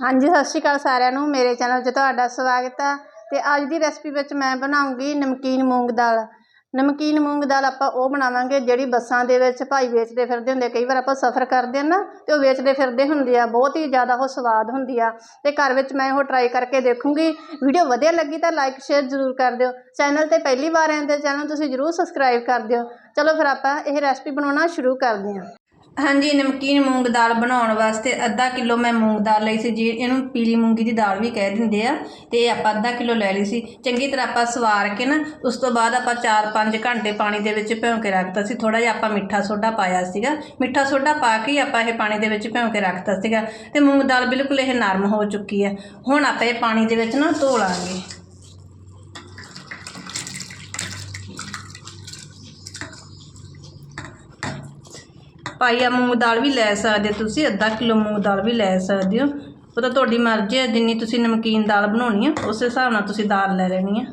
ਹਾਂਜੀ, ਸਤਿ ਸ਼੍ਰੀ ਅਕਾਲ ਸਾਰਿਆਂ ਨੂੰ। ਮੇਰੇ ਚੈਨਲ 'ਚ ਤੁਹਾਡਾ ਸਵਾਗਤ ਹੈ ਤੇ ਅੱਜ ਦੀ ਰੈਸਪੀ ਵਿੱਚ ਮੈਂ ਬਣਾਉਂਗੀ ਨਮਕੀਨ ਮੂੰਗ ਦਾਲ। ਨਮਕੀਨ ਮੂੰਗ ਦਾਲ ਆਪਾਂ ਉਹ ਬਣਾਵਾਂਗੇ ਜਿਹੜੀ ਬੱਸਾਂ ਦੇ ਵਿੱਚ ਭਾਈ ਵੇਚਦੇ ਫਿਰਦੇ ਹੁੰਦੇ ਕਈ ਵਾਰ ਆਪਾਂ ਸਫ਼ਰ ਕਰਦੇ ਹਾਂ ਨਾ ਤੇ ਉਹ ਵੇਚਦੇ ਫਿਰਦੇ ਹੁੰਦੇ ਆ, ਬਹੁਤ ਹੀ ਜ਼ਿਆਦਾ ਉਹ ਸਵਾਦ ਹੁੰਦੀ ਆ। ਤੇ ਘਰ ਵਿੱਚ ਮੈਂ ਉਹ ਟਰਾਈ ਕਰਕੇ ਦੇਖੂੰਗੀ। ਵੀਡੀਓ ਵਧੀਆ ਲੱਗੀ ਤਾਂ ਲਾਈਕ ਸ਼ੇਅਰ ਜ਼ਰੂਰ ਕਰ ਦਿਓ। ਚੈਨਲ ਤੇ ਪਹਿਲੀ ਵਾਰ ਆਏ ਤੇ ਚੈਨਲ ਤੁਸੀਂ ਜ਼ਰੂਰ ਸਬਸਕ੍ਰਾਈਬ ਕਰ ਦਿਓ। ਚਲੋ ਫਿਰ ਆਪਾਂ ਇਹ ਰੈਸਪੀ ਬਣਾਉਣਾ ਸ਼ੁਰੂ ਕਰਦੇ ਹਾਂ। ਹਾਂਜੀ, ਨਮਕੀਨ ਮੂੰਗ ਦਾਲ ਬਣਾਉਣ ਵਾਸਤੇ ਅੱਧਾ ਕਿਲੋ ਮੈਂ ਮੂੰਗ ਦਾਲ ਲਈ ਸੀ, ਜੀ ਇਹਨੂੰ ਪੀਲੀ ਮੂੰਗੀ ਦੀ ਦਾਲ ਵੀ ਕਹਿ ਦਿੰਦੇ ਆ, ਤੇ ਇਹ ਆਪਾਂ ਅੱਧਾ ਕਿਲੋ ਲੈ ਲਈ ਸੀ। ਚੰਗੀ ਤਰ੍ਹਾਂ ਆਪਾਂ ਸਵਾਰ ਕੇ ਨਾ, ਉਸ ਤੋਂ ਬਾਅਦ ਆਪਾਂ 4-5 ਘੰਟੇ ਪਾਣੀ ਦੇ ਵਿੱਚ ਭਿਉਂ ਕੇ ਰੱਖਤਾ ਸੀ। ਥੋੜਾ ਜਿਹਾ ਆਪਾਂ ਮਿੱਠਾ ਸੋਡਾ ਪਾਇਆ ਸੀਗਾ। ਮਿੱਠਾ ਸੋਡਾ ਪਾ ਕੇ ਹੀ ਆਪਾਂ ਇਹ ਪਾਣੀ ਦੇ ਵਿੱਚ ਭਿਉਂ ਕੇ ਰੱਖਤਾ ਸੀਗਾ। ਤੇ ਮੂੰਗ ਦਾਲ ਬਿਲਕੁਲ ਇਹ ਨਰਮ ਹੋ ਚੁੱਕੀ ਹੈ। ਹੁਣ ਆਪਾਂ ਇਹ ਪਾਣੀ ਦੇ ਵਿੱਚ ਨਾ ਧੋ ਲਾਂਗੇ। ਪਾਈਆ ਮੂੰਗ ਦਾਲ ਵੀ ਲੈ ਸਕਦੇ ਤੁਸੀਂ, ਅੱਧਾ ਕਿਲੋ ਮੂੰਗ ਦਾਲ ਵੀ ਲੈ ਸਕਦੇ ਹੋ। ਉਹ ਤਾਂ ਤੁਹਾਡੀ ਮਰਜ਼ੀ ਹੈ, ਜਿੰਨੀ ਤੁਸੀਂ ਨਮਕੀਨ ਦਾਲ ਬਣਾਉਣੀ ਹੈ ਉਸ ਹਿਸਾਬ ਨਾਲ ਤੁਸੀਂ ਦਾਲ ਲੈ ਲੈਣੀ ਆ।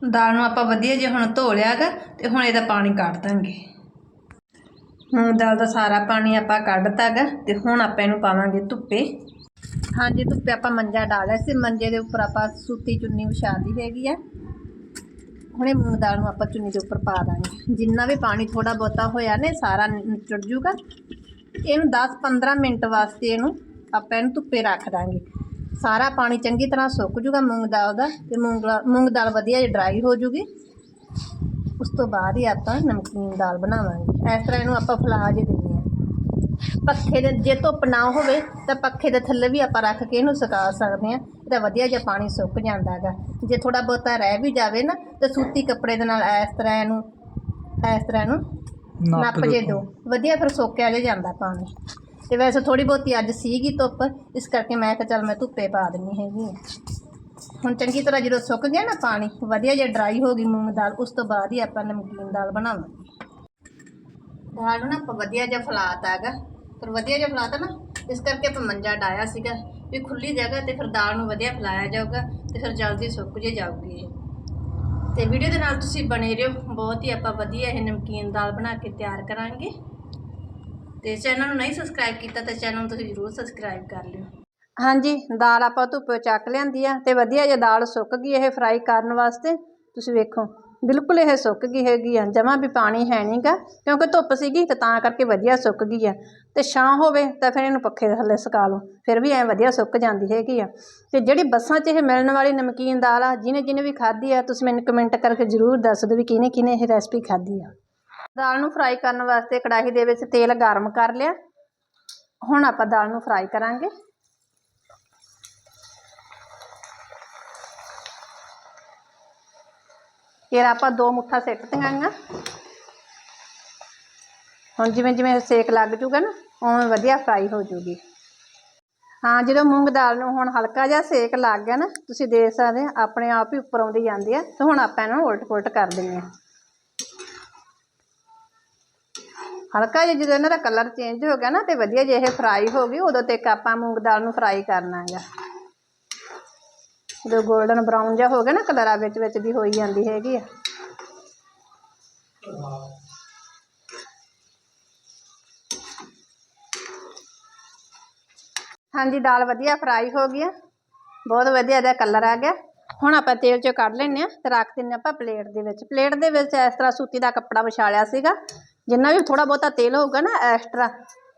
ਦਾਲ ਨੂੰ ਆਪਾਂ ਵਧੀਆ ਜੇ ਹੁਣ ਧੋ ਲਿਆਗਾ, ਤੇ ਹੁਣ ਇਹਦਾ ਪਾਣੀ ਕੱਢ ਦਾਂਗੇ। ਮੂੰਗ ਦਾਲ ਦਾ ਸਾਰਾ ਪਾਣੀ ਆਪਾਂ ਕੱਢਤਾ ਗਾ ਤੇ ਹੁਣ ਆਪਾਂ ਇਹਨੂੰ ਪਾਵਾਂਗੇ ਧੁੱਪੇ। ਹਾਂਜੀ, ਧੁੱਪੇ ਆਪਾਂ ਮੰਜਾ ਡਾਲਿਆ ਸੀ, ਮੰਜੇ ਦੇ ਉੱਪਰ ਆਪਾਂ ਸੂਤੀ ਚੁੰਨੀ ਵਿਛਾ ਦੀ ਹੈਗੀ ਆ। ਹੁਣੇ ਮੂੰਗ ਦਾਲ ਨੂੰ ਆਪਾਂ ਚੁੰਨੀ ਦੇ ਉੱਪਰ ਪਾ ਦਾਂਗੇ। ਜਿੰਨਾ ਵੀ ਪਾਣੀ ਥੋੜਾ ਬਹੁਤਾ ਹੋਇਆ ਨੇ, ਸਾਰਾ ਨਿਚੜ ਜੂਗਾ ਇਹਨੂੰ 10-15 ਮਿੰਟ ਵਾਸਤੇ ਇਹਨੂੰ ਆਪਾਂ ਇਹਨੂੰ ਧੁੱਪੇ ਰੱਖ ਦਾਂਗੇ। ਸਾਰਾ ਪਾਣੀ ਚੰਗੀ ਤਰ੍ਹਾਂ ਸੁੱਕ ਜੂਗਾ ਮੂੰਗ ਦਾਲ ਦਾ ਤੇ ਮੂੰਗ ਮੂੰਗ ਦਾਲ ਵਧੀਆ ਜਿਹਾ ਡਰਾਈ ਹੋ ਜੂਗੀ ਉਸ ਤੋਂ ਬਾਅਦ ਹੀ ਆਪਾਂ ਨਮਕੀਨ ਦਾਲ ਬਣਾਵਾਂਗੇ। ਇਸ ਤਰ੍ਹਾਂ ਇਹਨੂੰ ਆਪਾਂ ਫਲਾ ਜੇ ਪੱਖੇ ਦੇ ਜੇ ਧੁੱਪ ਨਾ ਹੋਵੇ ਤਾਂ ਪੱਖੇ ਦੇ ਥੱਲੇ ਵੀ ਆਪਾਂ ਰੱਖ ਕੇ ਇਹਨੂੰ ਸੁਕਾ ਸਕਦੇ ਹਾਂ। ਇਹਦਾ ਵਧੀਆ ਜਿਹਾ ਪਾਣੀ ਸੁੱਕ ਜਾਂਦਾ ਹੈਗਾ। ਜੇ ਥੋੜਾ ਬਹੁਤਾ ਰਹਿ ਵੀ ਜਾਵੇ ਨਾ ਤਾਂ ਸੂਤੀ ਕੱਪੜੇ ਦੇ ਨਾਲ ਇਸ ਤਰ੍ਹਾਂ ਇਹਨੂੰ ਇਸ ਤਰ੍ਹਾਂ ਇਹਨੂੰ ਨੱਪ ਜੇ ਦੋ ਵਧੀਆ ਫਿਰ ਸੋਕਿਆ ਜੇ ਜਾਂਦਾ ਪਾਣੀ। ਤੇ ਵੈਸੇ ਥੋੜੀ ਬਹੁਤੀ ਅੱਜ ਸੀਗੀ ਧੁੱਪ ਇਸ ਕਰਕੇ ਮੈਂ ਕਿਹਾ ਚੱਲ ਮੈਂ ਧੁੱਪੇ ਪਾ ਦਿੰਨੀ ਹੈਗੀ। ਹੁਣ ਚੰਗੀ ਤਰ੍ਹਾਂ ਜਦੋਂ ਸੁੱਕ ਗਿਆ ਨਾ ਪਾਣੀ ਵਧੀਆ ਜਿਹਾ ਡਰਾਈ ਹੋ ਗਈ ਮੂੰਗ ਦਾਲ ਉਸ ਤੋਂ ਬਾਅਦ ਹੀ ਆਪਾਂ ਨਮਕੀਨ ਦਾਲ ਬਣਾਵਾਂਗੇ। ਦਾਲ ਨੂੰ ਨਾ ਆਪਾਂ ਵਧੀਆ ਜਿਹਾ ਫਲਾਤਾ ਹੈਗਾ। ਪਰ ਵਧੀਆ ਜਿਹਾ ਫਲਾਤਾ ਨਾ, ਇਸ ਕਰਕੇ ਆਪਾਂ ਮੰਜਾ ਡਾਇਆ ਸੀਗਾ, ਵੀ ਖੁੱਲੀ ਜਗ੍ਹਾ ਤੇ ਫਿਰ ਦਾਲ ਨੂੰ ਵਧੀਆ ਫਲਾਇਆ ਜਾਊਗਾ ਤੇ ਫਿਰ ਜਲਦੀ ਸੁੱਕ ਜੇ ਜਾਊਗੀ ਇਹ। ਤੇ ਵੀਡੀਓ ਦੇ ਨਾਲ ਤੁਸੀਂ ਬਣੇ ਰਹੋ, ਬਹੁਤ ਹੀ ਆਪਾਂ ਵਧੀਆ ਇਹ ਨਮਕੀਨ ਦਾਲ ਬਣਾ ਕੇ ਤਿਆਰ ਕਰਾਂਗੇ। ਤੇ ਚੈਨਲ ਨੂੰ ਨਹੀਂ ਸਬਸਕ੍ਰਾਈਬ ਕੀਤਾ ਤਾਂ ਚੈਨਲ ਨੂੰ ਤੁਸੀਂ ਜ਼ਰੂਰ ਸਬਸਕ੍ਰਾਈਬ ਕਰ ਲਿਓ। ਹਾਂਜੀ, ਦਾਲ ਆਪਾਂ ਧੁੱਪੇ ਚੱਕ ਲਿਆਂਦੀ ਆ ਤੇ ਵਧੀਆ ਜੇ ਦਾਲ ਸੁੱਕ ਗਈ ਇਹ ਫਰਾਈ ਕਰਨ ਵਾਸਤੇ। ਤੁਸੀਂ ਵੇਖੋ। ਬਿਲਕੁਲ ਇਹ ਸੁੱਕ ਗਈ ਹੈਗੀ ਆ। ਜਮਾਂ ਵੀ ਪਾਣੀ ਹੈ ਨਹੀਂਗਾ ਕਿਉਂਕਿ ਧੁੱਪ ਸੀਗੀ ਤੇ ਤਾਂ ਕਰਕੇ ਵਧੀਆ ਸੁੱਕ ਗਈ ਆ। ਤੇ ਛਾਂ ਹੋਵੇ ਤਾਂ ਫਿਰ ਇਹਨੂੰ ਪੱਖੇ ਦੇ ਥੱਲੇ ਸੁਕਾ ਲਓ, ਫਿਰ ਵੀ ਐ ਵਧੀਆ ਸੁੱਕ ਜਾਂਦੀ ਹੈਗੀ ਆ। ਤੇ ਜਿਹੜੀ ਬੱਸਾਂ 'ਚ ਇਹ ਮਿਲਣ ਵਾਲੀ ਨਮਕੀਨ ਦਾਲ ਆ, ਜਿਹਨੇ ਜਿਹਨੇ ਵੀ ਖਾਧੀ ਆ, ਤੁਸੀਂ ਮੈਨੂੰ ਕਮੈਂਟ ਕਰਕੇ ਜ਼ਰੂਰ ਦੱਸ ਦਿਓ ਵੀ ਕਿਹਨੇ ਕਿਹਨੇ ਇਹ ਰੈਸਪੀ ਖਾਧੀ ਆ। ਦਾਲ ਨੂੰ ਫਰਾਈ ਕਰਨ ਵਾਸਤੇ ਕੜਾਹੀ ਦੇ ਵਿੱਚ ਤੇਲ ਗਰਮ ਕਰ ਲਿਆ। ਹੁਣ ਆਪਾਂ ਦਾਲ ਨੂੰ ਫਰਾਈ ਕਰਾਂਗੇ। ਫਿਰ ਆਪਾਂ ਦੋ ਮੁੱਠਾ ਸਿੱਟ ਦਿਆਂਗਾ। ਹੁਣ ਜਿਵੇਂ ਜਿਵੇਂ ਸੇਕ ਲੱਗ ਜੂਗਾ ਨਾ, ਉਵੇਂ ਵਧੀਆ ਫਰਾਈ ਹੋ ਜੂਗੀ। ਹਾਂ, ਜਦੋਂ ਮੂੰਗ ਦਾਲ ਨੂੰ ਹੁਣ ਹਲਕਾ ਜਿਹਾ ਸੇਕ ਲੱਗ ਗਿਆ ਨਾ, ਤੁਸੀਂ ਦੇਖ ਸਕਦੇ ਆ, ਆਪਣੇ ਆਪ ਹੀ ਉੱਪਰ ਆਉਂਦੀ ਜਾਂਦੀ ਆ, ਤੇ ਹੁਣ ਆਪਾਂ ਇਹਨਾਂ ਨੂੰ ਉਲਟ ਪੁਲਟ ਕਰ ਦਿੰਦੇ ਆ। ਹਲਕਾ ਜਿਹਾ ਜਦੋਂ ਇਹਨਾਂ ਦਾ ਕਲਰ ਚੇਂਜ ਹੋ ਗਿਆ ਨਾ, ਤੇ ਵਧੀਆ ਜਿਹੇ ਫਰਾਈ ਹੋ ਗਈ, ਉਦੋਂ ਤੱਕ ਆਪਾਂ ਮੂੰਗ ਦਾਲ ਨੂੰ ਫਰਾਈ ਕਰਨਾ ਹੈਗਾ। ਜਦੋਂ 골ਡਨ ਬਰਾਊਨ ਜਿਹਾ ਹੋ ਗਿਆ ਨਾ ਕਲਰ ਆ ਵਿੱਚ ਵਿੱਚ ਦੀ ਹੋਈ ਜਾਂਦੀ ਹੈਗੀ ਆ। ਹਾਂਜੀ, ਦਾਲ ਵਧੀਆ ਫਰਾਈ ਹੋ ਗਈ ਆ। ਬਹੁਤ ਵਧੀਆ ਇਹਦਾ ਕਲਰ ਆ ਗਿਆ। ਹੁਣ ਆਪਾਂ ਤੇਲ ਚੋਂ ਕੱਢ ਲੈਂਦੇ ਆ ਤੇ ਰੱਖ ਦਿੰਦੇ ਆਪਾਂ ਪਲੇਟ ਦੇ ਵਿੱਚ। ਪਲੇਟ ਦੇ ਵਿੱਚ ਇਸ ਤਰ੍ਹਾਂ ਸੂਤੀ ਦਾ ਕੱਪੜਾ ਵਿਛਾ ਲਿਆ ਸੀਗਾ। ਜਿੰਨਾ ਵੀ ਥੋੜਾ ਬਹੁਤਾ ਤੇਲ ਹੋਊਗਾ ਨਾ ਐਕਸਟਰਾ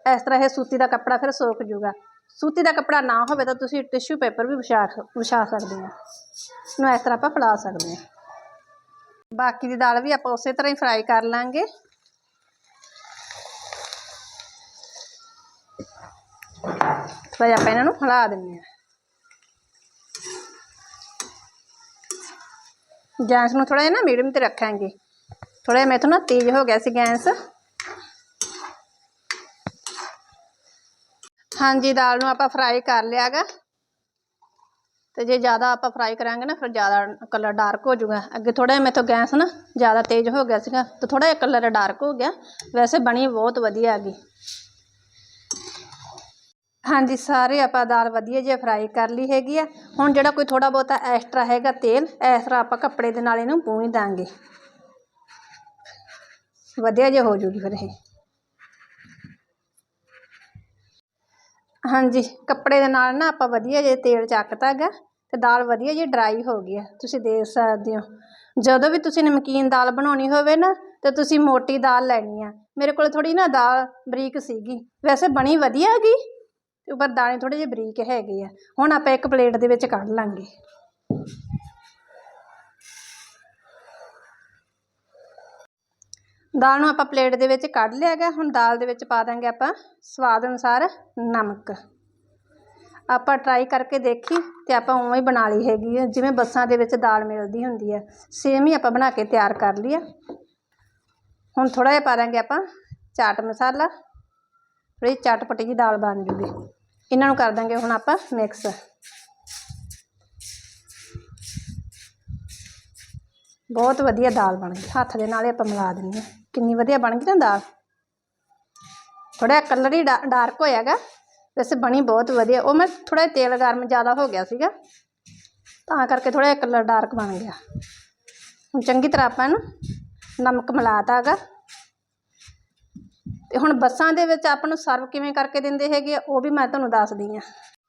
ਇਸ ਤਰ੍ਹਾਂ ਇਹ ਸੂਤੀ ਦਾ ਕੱਪੜਾ ਫਿਰ ਸੋਖ ਜੂਗਾ। ਸੂਤੀ ਦਾ ਕੱਪੜਾ ਨਾ ਹੋਵੇ ਤਾਂ ਤੁਸੀਂ ਟਿਸ਼ੂ ਪੇਪਰ ਵੀ ਵਿਛਾ ਵਿਛਾ ਸਕਦੇ ਆ ਇਹਨੂੰ ਇਸ ਤਰ੍ਹਾਂ ਆਪਾਂ ਫੈਲਾ ਸਕਦੇ ਹਾਂ। ਬਾਕੀ ਦੀ ਦਾਲ ਵੀ ਆਪਾਂ ਉਸੇ ਤਰ੍ਹਾਂ ਹੀ ਫਰਾਈ ਕਰ ਲਾਂਗੇ। ਥੋੜ੍ਹਾ ਆਪਾਂ ਇਹਨਾਂ ਨੂੰ ਫੈਲਾ ਦਿੰਦੇ ਹਾਂ। ਗੈਸ ਨੂੰ ਥੋੜਾ ਜਿਹਾ ਨਾ ਮੀਡੀਅਮ ਤੇ ਰੱਖਾਂਗੇ। ਥੋੜਾ ਜਿਹਾ ਮੈਥੋਂ ਨਾ ਤੇਜ਼ ਹੋ ਗਿਆ ਸੀ ਗੈਸ। ਹਾਂਜੀ, ਦਾਲ ਨੂੰ ਆਪਾਂ ਫਰਾਈ ਕਰ ਲਿਆਗਾ। ਤੇ ਜੇ ਜ਼ਿਆਦਾ ਆਪਾਂ ਫਰਾਈ ਕਰਾਂਗੇ ਨਾ, ਫਿਰ ਜ਼ਿਆਦਾ ਕਲਰ ਡਾਰਕ ਹੋ ਜਾਊਗਾ। ਅੱਗੇ ਥੋੜਾ ਜਿਹਾ ਮੈਥੋਂ ਗੈਸ ਨਾ ਜ਼ਿਆਦਾ ਤੇਜ਼ ਹੋ ਗਿਆ ਸੀਗਾ, ਤੇ ਥੋੜਾ ਜਿਹਾ ਕਲਰ ਡਾਰਕ ਹੋ ਗਿਆ। ਵੈਸੇ ਬਣੀ ਬਹੁਤ ਵਧੀਆ ਆ ਗਈ ਹਾਂਜੀ, ਸਾਰੇ ਆਪਾਂ ਦਾਲ ਵਧੀਆ ਜਿਹਾ ਫਰਾਈ ਕਰ ਲਈ ਹੈਗੀ ਆ। ਹੁਣ ਜਿਹੜਾ ਕੋਈ ਥੋੜਾ ਬਹੁਤਾ ਐਕਸਟਰਾ ਹੈਗਾ ਤੇਲ, ਇਸ ਤਰ੍ਹਾਂ ਆਪਾਂ ਕੱਪੜੇ ਦੇ ਨਾਲ ਇਹਨੂੰ ਪੂੰਝ ਦਾਂਗੇ। ਵਧੀਆ ਜਿਹਾ ਹੋ ਜੂਗੀ ਫਿਰ ਇਹ। ਹਾਂਜੀ, ਕੱਪੜੇ ਦੇ ਨਾਲ ਨਾ ਆਪਾਂ ਵਧੀਆ ਜੇ ਤੇਲ ਚੱਕਤਾ ਗਾ ਤੇ ਦਾਲ ਵਧੀਆ ਜੀ ਡਰਾਈ ਹੋ ਗਈ ਆ। ਤੁਸੀਂ ਦੇਖ ਸਕਦੇ ਹੋ। ਜਦੋਂ ਵੀ ਤੁਸੀਂ ਨਮਕੀਨ ਦਾਲ ਬਣਾਉਣੀ ਹੋਵੇ ਨਾ, ਤੇ ਤੁਸੀਂ ਮੋਟੀ ਦਾਲ ਲੈਣੀ ਆ। ਮੇਰੇ ਕੋਲ ਥੋੜੀ ਨਾ ਦਾਲ ਬਰੀਕ ਸੀਗੀ। ਵੈਸੇ ਬਣੀ ਵਧੀਆ ਗਈ ਤੇ ਉੱਪਰ ਦਾਣੇ ਥੋੜੇ ਜਿਹੇ ਬਰੀਕ ਹੈਗੇ ਆ। ਹੁਣ ਆਪਾਂ ਇੱਕ ਪਲੇਟ ਦੇ ਵਿੱਚ ਕੱਢ ਲਾਂਗੇ। ਦਾਲ ਨੂੰ ਆਪਾਂ ਪਲੇਟ ਦੇ ਵਿੱਚ ਕੱਢ ਲਿਆ ਗਾ ਹੁਣ ਦਾਲ ਦੇ ਵਿੱਚ ਪਾ ਦਾਂਗੇ ਆਪਾਂ ਸਵਾਦ ਅਨੁਸਾਰ ਨਮਕ। ਆਪਾਂ ਟਰਾਈ ਕਰਕੇ ਦੇਖੀ ਤੇ ਆਪਾਂ ਉਵੇਂ ਹੀ ਬਣਾ ਲਈ ਹੈਗੀ ਹੈ ਜਿਵੇਂ ਬੱਸਾਂ ਦੇ ਵਿੱਚ ਦਾਲ ਮਿਲਦੀ ਹੁੰਦੀ ਹੈ ਸੇਮ ਹੀ ਆਪਾਂ ਬਣਾ ਕੇ ਤਿਆਰ ਕਰ ਲਈ ਆ। ਹੁਣ ਥੋੜਾ ਜਿਹਾ ਪਾ ਦਾਂਗੇ ਆਪਾਂ ਚਾਟ ਮਸਾਲਾ। ਥੋੜੀ ਚਟਪਟੀ ਜੀ ਦਾਲ ਬਣ ਜੂਗੀ। ਇਹਨਾਂ ਨੂੰ ਕਰ ਦਾਂਗੇ ਹੁਣ ਆਪਾਂ ਮਿਕਸ ਬਹੁਤ ਵਧੀਆ ਦਾਲ ਬਣ ਗਈ। ਹੱਥ ਦੇ ਨਾਲ ਹੀ ਆਪਾਂ ਮਿਲਾ ਦਿੰਦੇ ਹਾਂ ਕਿੰਨੀ ਵਧੀਆ ਬਣ ਗਈ ਨਾ ਦਾਲ। ਥੋੜਾ ਕਲਰ ਹੀ ਡਾਰਕ ਹੋਇਆਗਾ। ਵੈਸੇ ਬਣੀ ਬਹੁਤ ਵਧੀਆ। ਉਹ ਮੈਂ ਥੋੜਾ ਤੇਲ ਗਰਮ ਜ਼ਿਆਦਾ ਹੋ ਗਿਆ ਸੀਗਾ। ਤਾਂ ਕਰਕੇ ਥੋੜਾ ਜਿਹਾ ਕਲਰ ਡਾਰਕ ਬਣ ਗਿਆ। ਹੁਣ ਚੰਗੀ ਤਰ੍ਹਾਂ ਆਪਾਂ ਇਹਨੂੰ ਨਮਕ ਮਿਲਾਤਾ ਹੈਗਾ ਤੇ ਹੁਣ ਬੱਸਾਂ ਦੇ ਵਿੱਚ ਆਪਾਂ ਨੂੰ ਸਰਵ ਕਿਵੇਂ ਕਰਕੇ ਦਿੰਦੇ ਹੈਗੇ ਆ, ਉਹ ਵੀ ਮੈਂ ਤੁਹਾਨੂੰ ਦੱਸਦੀ ਆ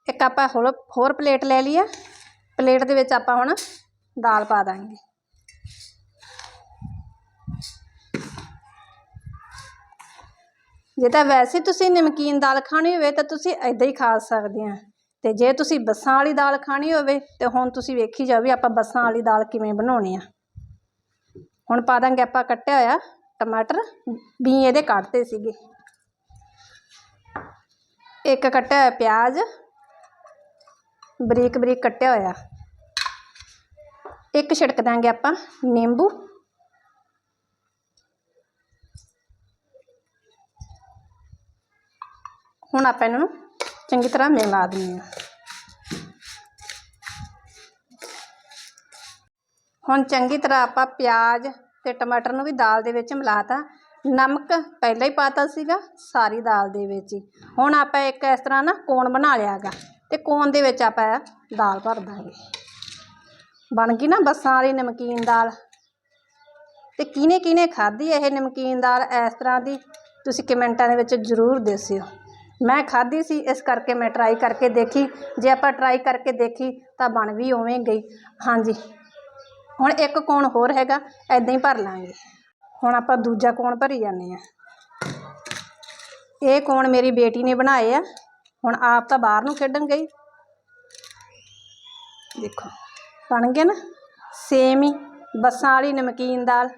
ਇੱਕ ਆਪਾਂ ਹੋਰ ਹੋਰ ਪਲੇਟ ਲੈ ਲਈ ਆ ਪਲੇਟ ਦੇ ਵਿੱਚ ਆਪਾਂ ਹੁਣ ਦਾਲ ਪਾ ਦਾਂਗੇ। ਜੇ ਤਾਂ ਵੈਸੇ ਤੁਸੀਂ ਨਮਕੀਨ ਦਾਲ ਖਾਣੀ ਹੋਵੇ ਤਾਂ ਤੁਸੀਂ ਐਦਾਂ ਹੀ ਖਾ ਸਕਦੇ ਆ। ਤੇ ਜੇ ਤੁਸੀਂ ਬੱਸਾਂ ਵਾਲੀ ਦਾਲ ਖਾਣੀ ਹੋਵੇ ਤੇ ਹੁਣ ਤੁਸੀਂ ਵੇਖੀ ਜਾਓ ਵੀ ਆਪਾਂ ਬੱਸਾਂ ਵਾਲੀ ਦਾਲ ਕਿਵੇਂ ਬਣਾਉਣੀ ਆ। ਹੁਣ ਪਾ ਦਾਂਗੇ ਆਪਾਂ ਕੱਟਿਆ ਹੋਇਆ ਟਮਾਟਰ ਵੀ ਇਹਦੇ ਕੱਟਦੇ ਸੀਗੇ। ਇੱਕ ਕੱਟਿਆ ਹੋਇਆ ਪਿਆਜ਼ ਬਰੀਕ ਬਰੀਕ ਕੱਟਿਆ ਹੋਇਆ। ਇੱਕ ਛਿੜਕ ਦਾਂਗੇ ਆਪਾਂ ਨਿੰਬੂ। ਹੁਣ ਆਪਾਂ ਇਹਨਾਂ ਨੂੰ ਚੰਗੀ ਤਰ੍ਹਾਂ ਮਿਲਾ ਦਿੰਦੇ ਹਾਂ। ਹੁਣ ਚੰਗੀ ਤਰ੍ਹਾਂ ਆਪਾਂ ਪਿਆਜ਼ ਤੇ ਟਮਾਟਰ ਨੂੰ ਵੀ ਦਾਲ ਦੇ ਵਿੱਚ ਮਿਲਾਤਾ। ਨਮਕ ਪਹਿਲਾਂ ਹੀ ਪਾਤਾ ਸੀਗਾ, ਸਾਰੀ ਦਾਲ ਦੇ ਵਿੱਚ ਹੀ। ਹੁਣ ਆਪਾਂ ਇੱਕ ਇਸ ਤਰ੍ਹਾਂ ਨਾ ਕੋਣ ਬਣਾ ਲਿਆਗਾ ਤੇ ਕੋਣ ਦੇ ਵਿੱਚ ਆਪਾਂ ਦਾਲ ਭਰ ਦਾਂਗੇ। ਬਣ ਗਈ ਨਾ ਬੱਸਾਂ ਵਾਲੀ ਨਮਕੀਨ ਦਾਲ। ਤੇ ਕਿਹਨੇ ਕਿਹਨੇ ਖਾਧੀ ਇਹ ਨਮਕੀਨ ਦਾਲ ਇਸ ਤਰ੍ਹਾਂ ਦੀ, ਤੁਸੀਂ ਕਮੈਂਟਾਂ ਦੇ ਵਿੱਚ ਜ਼ਰੂਰ ਦੱਸਿਓ। ਮੈਂ ਖਾਧੀ ਸੀ, ਇਸ ਕਰਕੇ ਮੈਂ ਟਰਾਈ ਕਰਕੇ ਦੇਖੀ। ਜੇ ਆਪਾਂ ਟਰਾਈ ਕਰਕੇ ਦੇਖੀ ਤਾਂ ਬਣ ਵੀ ਉਵੇਂ ਗਈ। ਹਾਂਜੀ। ਹੁਣ ਇੱਕ ਕੋਣ ਹੋਰ ਹੈਗਾ ਐਦਾਂ ਹੀ ਭਰ ਲਾਂਗੇ। ਹੁਣ ਆਪਾਂ ਦੂਜਾ ਕੋਣ ਭਰੀ ਜਾਂਦੇ ਆ ਇਹ ਕੋਣ ਮੇਰੀ ਬੇਟੀ ਨੇ ਬਣਾਏ ਆ। ਹੁਣ ਆਪ ਤਾਂ ਬਾਹਰ ਨੂੰ ਖੇਡਣ ਗਈ। ਦੇਖੋ, ਬਣ ਗਏ ਨਾ? ਸੇਮ ਹੀ, ਬੱਸਾਂ ਵਾਲੀ ਨਮਕੀਨ ਦਾਲ।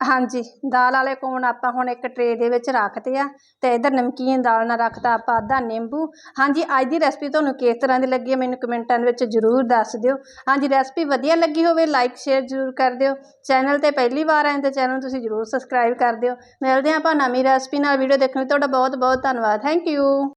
ਹਾਂਜੀ, ਦਾਲ ਵਾਲੇ ਕੋਣ ਆਪਾਂ ਹੁਣ ਇੱਕ ਟਰੇ ਦੇ ਵਿੱਚ ਰੱਖਤੇ ਆ ਤੇ ਇਧਰ ਨਮਕੀਨ ਦਾਲ ਨਾਲ ਰੱਖਤਾ ਆਪਾਂ ਅੱਧਾ ਨਿੰਬੂ। ਹਾਂਜੀ, ਅੱਜ ਦੀ ਰੈਸਪੀ ਤੁਹਾਨੂੰ ਕਿਸ ਤਰ੍ਹਾਂ ਦੀ ਲੱਗੀ ਹੈ ਮੈਨੂੰ ਕਮੈਂਟਾਂ ਦੇ ਵਿੱਚ ਜ਼ਰੂਰ ਦੱਸ ਦਿਓ। ਹਾਂਜੀ ਰੈਸਪੀ ਵਧੀਆ ਲੱਗੀ ਹੋਵੇ ਲਾਈਕ ਸ਼ੇਅਰ ਜ਼ਰੂਰ ਕਰ ਦਿਓ। ਚੈਨਲ ਤੇ ਪਹਿਲੀ ਵਾਰ ਆਏ ਤਾਂ ਚੈਨਲ ਤੁਸੀਂ ਜ਼ਰੂਰ ਸਬਸਕ੍ਰਾਈਬ ਕਰ ਦਿਓ। ਮਿਲਦੇ ਹਾਂ ਆਪਾਂ ਨਵੀਂ ਰੈਸਪੀ ਨਾਲ। ਵੀਡੀਓ ਦੇਖਣ ਲਈ ਤੁਹਾਡਾ ਬਹੁਤ ਬਹੁਤ ਧੰਨਵਾਦ। Thank you